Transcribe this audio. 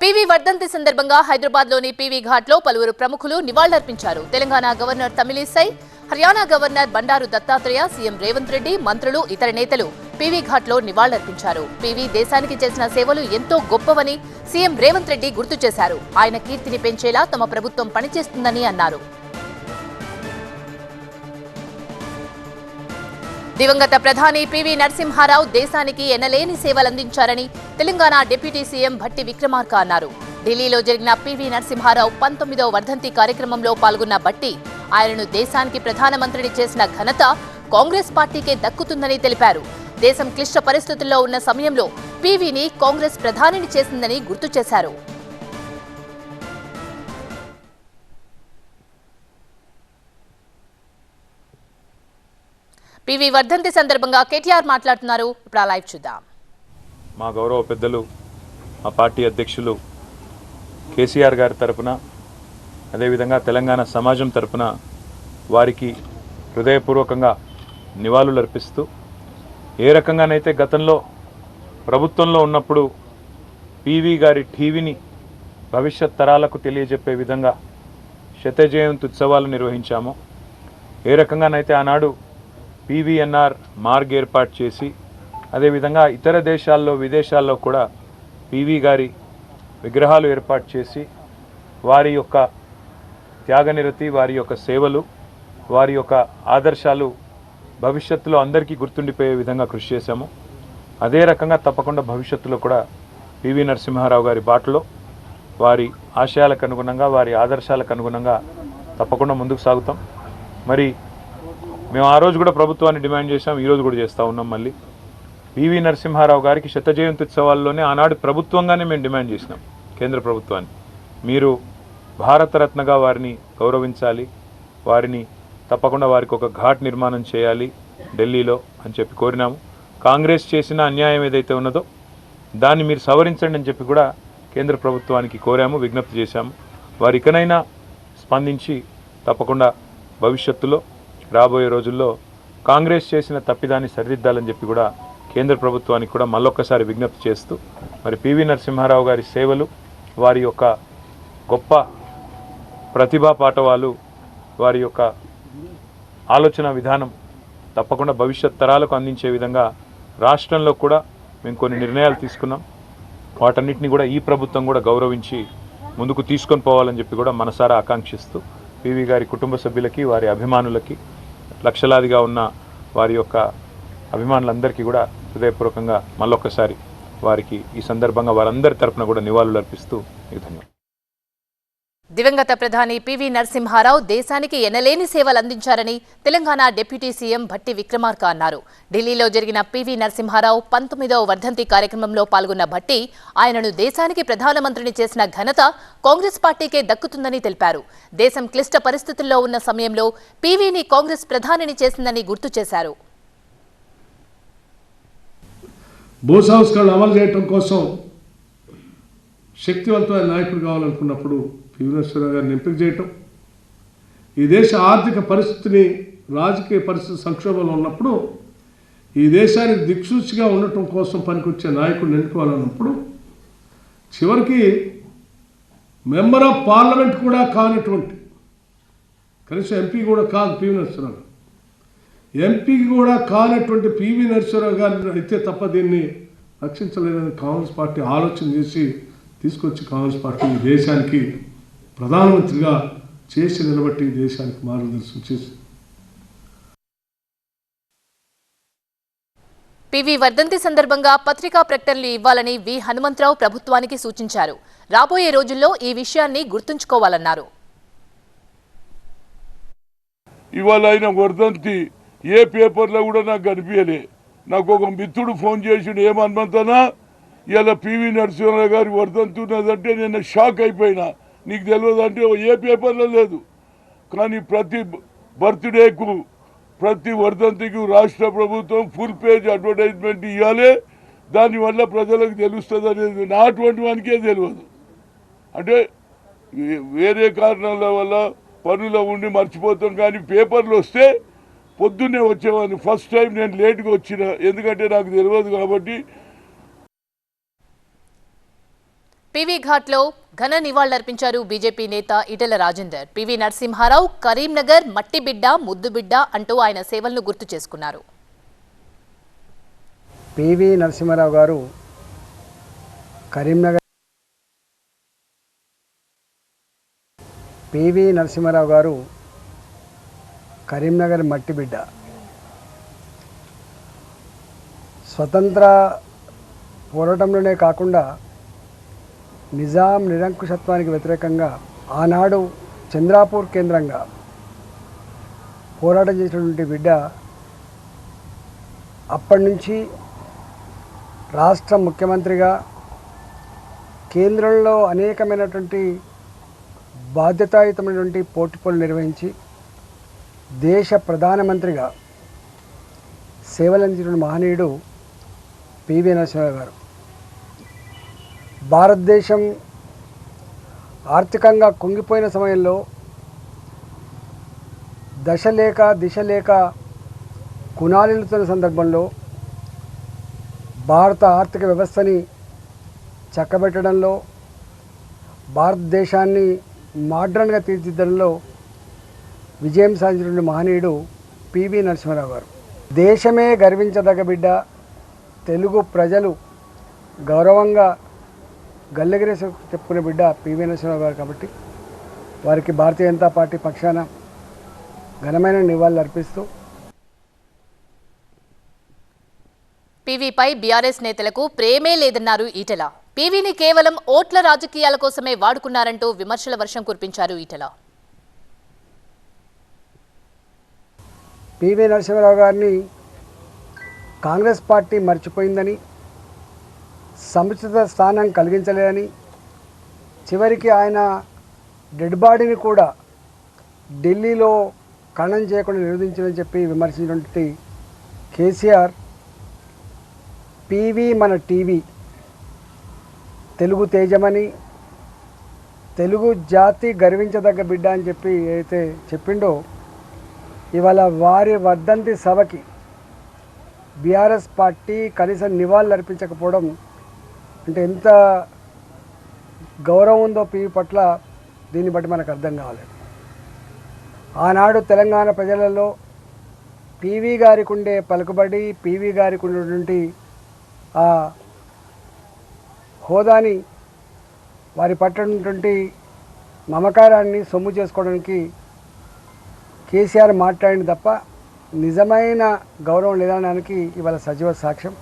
PV వర్ధంతి సందర్భంగా హైదరాబాద్లోని పీవీ ఘాట్లో పలువురు ప్రముఖులు నివాళులర్పించారు. Telangana governor Tamilisai Haryana governor Bandaru Dattatreya CM Revanth Reddy మంత్రులు ఇతర నేతలు పీవీ ఘాట్లో నివాళులర్పించారు. పీవీ దేశానికి చేసిన సేవలు ఎంతో గొప్పవని సీఎం రేవంత్ రెడ్డి గుర్తు చేశారు. ఆయన కీర్తిని పెంచేలా తమ ప్రభుత్వం పనిచేస్తుందని అన్నారు. దివంగత ప్రధాని పివి నరసింహారావు దేశానికి ఎనలేని సేవలందించారని తెలంగాణ డిప్యూటీ సీఎం భట్టి విక్రమార్క అన్నారు. ఢిల్లీలో జరిగిన పివి నరసింహారావు పంతొమ్మిదవ వర్ధంతి కార్యక్రమంలో పాల్గొన్న భట్టి ఆయనను దేశానికి ప్రధానమంత్రిని చేసిన ఘనత కాంగ్రెస్ పార్టీకే దక్కుతుందని తెలిపారు. దేశం క్లిష్ట పరిస్థితుల్లో ఉన్న సమయంలో పీవీని కాంగ్రెస్ ప్రధానిని చేసిందని గుర్తు చేశారు. పివి వర్ధంతి సందర్భంగా కేటీఆర్ మాట్లాడుతున్నారు. ఇప్పుడు ఆ లైవ్ చూద్దాం. మా గౌరవ పెద్దలు మా పార్టీ అధ్యక్షులు కేసీఆర్ గారి తరపున అదేవిధంగా తెలంగాణ సమాజం తరపున వారికి హృదయపూర్వకంగా నివాళులు అర్పిస్తూ ఏ రకంగానైతే గతంలో ప్రభుత్వంలో ఉన్నప్పుడు పీవీ గారి టీవీని భవిష్యత్ తరాలకు తెలియజెప్పే విధంగా శతజయంతి ఉత్సవాలు నిర్వహించామో ఏ రకంగానైతే ఆనాడు పీవీఎన్ఆర్ మార్గ్ ఏర్పాటు చేసి అదేవిధంగా ఇతర దేశాల్లో విదేశాల్లో కూడా పీవీ గారి విగ్రహాలు ఏర్పాటు చేసి వారి యొక్క త్యాగనిరతి వారి యొక్క సేవలు వారి యొక్క ఆదర్శాలు భవిష్యత్తులో అందరికీ గుర్తుండిపోయే విధంగా కృషి చేశాము. అదే రకంగా తప్పకుండా భవిష్యత్తులో కూడా పివి నరసింహారావు గారి బాటలో వారి ఆశయాలకు అనుగుణంగా వారి ఆదర్శాలకు అనుగుణంగా తప్పకుండా ముందుకు సాగుతాం. మరి మేము ఆ రోజు కూడా ప్రభుత్వాన్ని డిమాండ్ చేశాం ఈ రోజు కూడా చేస్తూ ఉన్నాం మళ్ళీ. పివి నరసింహారావు గారికి శత జయంతి ఉత్సవాల్లోనే ఆనాడు ప్రభుత్వంగానే మేము డిమాండ్ చేసినాం కేంద్ర ప్రభుత్వాన్ని. మీరు భారతరత్నగా వారిని గౌరవించాలి వారిని తప్పకుండా వారికి ఒక ఘాట్ నిర్మాణం చేయాలి ఢిల్లీలో అని చెప్పి కోరినాము. కాంగ్రెస్ చేసిన అన్యాయం ఏదైతే ఉన్నదో దాన్ని మీరు సవరించండి అని చెప్పి కూడా కేంద్ర ప్రభుత్వానికి కోరాము విజ్ఞప్తి చేశాము. వారికనైనా స్పందించి తప్పకుండా భవిష్యత్తులో రాబోయే రోజుల్లో కాంగ్రెస్ చేసిన తప్పిదాన్ని సరిదిద్దాలని చెప్పి కూడా కేంద్ర ప్రభుత్వానికి కూడా మళ్ళొక్కసారి విజ్ఞప్తి చేస్తూ మరి పివి నరసింహారావు గారి సేవలు వారి యొక్క గొప్ప ప్రతిభా పాఠవాలు వారి యొక్క ఆలోచన విధానం తప్పకుండా భవిష్యత్ తరాలకు అందించే విధంగా రాష్ట్రంలో కూడా మేము కొన్ని నిర్ణయాలు తీసుకున్నాం. వాటన్నిటిని కూడా ఈ ప్రభుత్వం కూడా గౌరవించి ముందుకు తీసుకొని పోవాలని చెప్పి కూడా మనసారా ఆకాంక్షిస్తూ పివి గారి కుటుంబ సభ్యులకి వారి అభిమానులకి లక్షలాదిగా ఉన్న వారి యొక్క అభిమానులందరికీ కూడా హృదయపూర్వకంగా మళ్ళొక్కసారి వారికి ఈ సందర్భంగా వారందరి తరపున కూడా నివాళులు అర్పిస్తూ మీకు ధన్యవాదాలు. దివంగత ప్రధాని పివి నరసింహారావు దేశానికి ఎనలేని సేవలు అందించారని తెలంగాణ డిప్యూటీ సీఎం భట్టి విక్రమార్క అన్నారు. ఢిల్లీలో జరిగిన పివి నరసింహారావు పంతొమ్మిదవ వర్ధంతి కార్యక్రమంలో పాల్గొన్న భట్టి ఆయనను దేశానికి ప్రధానమంత్రిని చేసిన ఘనత కాంగ్రెస్ పార్టీకే దక్కుతుందని తెలిపారు. దేశం క్లిష్ట పరిస్థితుల్లో ఉన్న సమయంలో పీవీని కాంగ్రెస్ ప్రధానిని చేసిందని గుర్తు చేశారు. భూ అమలు కోసం శక్తివంతమైన నాయకుడు కావాలనుకున్నప్పుడు పివి గారిని ఎంపిక చేయటం. ఈ దేశ ఆర్థిక పరిస్థితిని రాజకీయ పరిస్థితి సంక్షోభంలో ఉన్నప్పుడు ఈ దేశానికి దిక్సూచిగా ఉండటం కోసం పనికొచ్చే నాయకుడిని ఎన్నుకోవాలన్నప్పుడు చివరికి మెంబర్ ఆఫ్ పార్లమెంట్ కూడా కానటువంటి కనీసం ఎంపీ కూడా కాదు పివి నరసింహరావు ఎంపీకి కూడా కానటువంటి పివి నరసింహరావు గారిని అయితే తప్ప దీన్ని రక్షించలేదని కాంగ్రెస్ పార్టీ ఆలోచన చేసి తీసుకొచ్చి కాంగ్రెస్ పార్టీ ఈ దేశానికి ప్రధానమంత్రిగా చేసి నిలబట్టి దేశానికి మార్గదర్శనం చేసి పివి వర్ధంతి సందర్భంగా పత్రికా ప్రకటనలు ఇవ్వాలని వి హనుమంతరావు ప్రభుత్వానికి సూచించారు. రాబోయే రోజుల్లో ఈ విషయాన్ని గుర్తుంచుకోవాలన్నారు. ఇవాళ ఆయన వర్ధంతి ఏ పేపర్లో కూడా నాకు కనిపించలే. నాకు ఒక మిత్రుడు ఫోన్ చేసిండు ఏమనుమంతనా ఇలా పివి నరసింహారావు గారి వర్ధంతి ఉన్నదంటే నేను షాక్ అయిపోయినా. నీకు తెలియదు అంటే ఏ పేపర్లో లేదు. కానీ ప్రతి బర్త్డేకు ప్రతి వర్ధంతికి రాష్ట్ర ప్రభుత్వం ఫుల్ పేజ్ అడ్వర్టైజ్మెంట్ ఇవ్వాలి దానివల్ల ప్రజలకు తెలుస్తుంది అనేది నా అటువంటి వానికే తెలియదు. అంటే వేరే కారణాల వల్ల పనులు ఉండి మర్చిపోతాం కానీ పేపర్లు వస్తే పొద్దున్నే వచ్చేవాడిని. ఫస్ట్ టైం నేను లేట్గా వచ్చిన ఎందుకంటే నాకు తెలియదు కాబట్టి పీవీ ఘాట్లో ఘన నివాళులర్పించారు బీజేపీ నేత ఈటెల రాజేందర్. పివి నరసింహారావు కరీంనగర్ మట్టిబిడ్డ ముద్దుబిడ్డ అంటూ ఆయన సేవలను గుర్తు చేసుకున్నారు. పివి నరసింహారావు గారు కరీంనగర్ పివి నరసింహారావు గారు కరీంనగర్ మట్టిబిడ్డ స్వతంత్ర పోరాటంలోనే కాకుండా నిజాం నిరంకుశత్వానికి వ్యతిరేకంగా ఆనాడు చంద్రాపూర్ కేంద్రంగా పోరాటం చేసినటువంటి బిడ్డ అప్పటి నుంచి రాష్ట్ర ముఖ్యమంత్రిగా కేంద్రంలో అనేకమైనటువంటి బాధ్యతాయుతమైనటువంటి పోర్టుపోలు నిర్వహించి దేశ ప్రధానమంత్రిగా సేవలందించిన మహనీయుడు పివి నరసింహరావు గారు. భారతదేశం ఆర్థికంగా కుంగిపోయిన సమయంలో దశ లేక దిశ లేక కునాలిల్లుతున్న సందర్భంలో భారత ఆర్థిక వ్యవస్థని చక్కబెట్టడంలో భారతదేశాన్ని మోడ్రన్గా తీర్చిదిద్దడంలో విజయం సాధించిన మహనీయుడు పివి నరసింహారావు గారు. దేశమే గర్వించదగ్గ బిడ్డ తెలుగు ప్రజలు గౌరవంగా గల్లెగిరేసి చెప్పుకునే బిడ్డ పివి నరసింహారావు గారు కాబట్టి వారికి భారతీయ జనతా పార్టీ పక్షాన ఘనమైన నివాళులు అర్పిస్తూ పీవీపై బీఆర్ఎస్ నేతలకు ప్రేమే లేదన్నారు ఈటెల. పీవీని కేవలం ఓట్ల రాజకీయాల కోసమే వాడుకున్నారంటూ విమర్శల వర్షం కురిపించారు ఈటెల. పివి నరసింహారావు గారిని కాంగ్రెస్ పార్టీ మర్చిపోయిందని సముచిత స్థానం కలిగించలేదని చివరికి ఆయన డెడ్ బాడీని కూడా ఢిల్లీలో ఖననం చేయకుండా నిరోధించాలని చెప్పి విమర్శించినటువంటి కేసీఆర్ పీవీ మన టీవీ తెలుగు తేజమని తెలుగు జాతి గర్వించదగ్గ బిడ్డ అని చెప్పి అయితే చెప్పిండో ఇవాళ వారి వర్ధంతి సభకి బీఆర్ఎస్ పార్టీ కనీసం నివాళులు అర్పించకపోవడం అంటే ఎంత గౌరవం ఉందో పివి పట్ల దీన్ని బట్టి మనకు అర్థం కావాలి. ఆనాడు తెలంగాణ ప్రజలలో పీవీ గారికి ఉండే పలుకుబడి పీవీ గారికి ఉండేటువంటి ఆ హోదాని వారి పట్ల ఉన్నటువంటి మమకారాన్ని సొమ్ము చేసుకోవడానికి కేసీఆర్ మాట్లాడింది తప్ప నిజమైన గౌరవం లేదనడానికి ఇవాళ సజీవ సాక్ష్యం.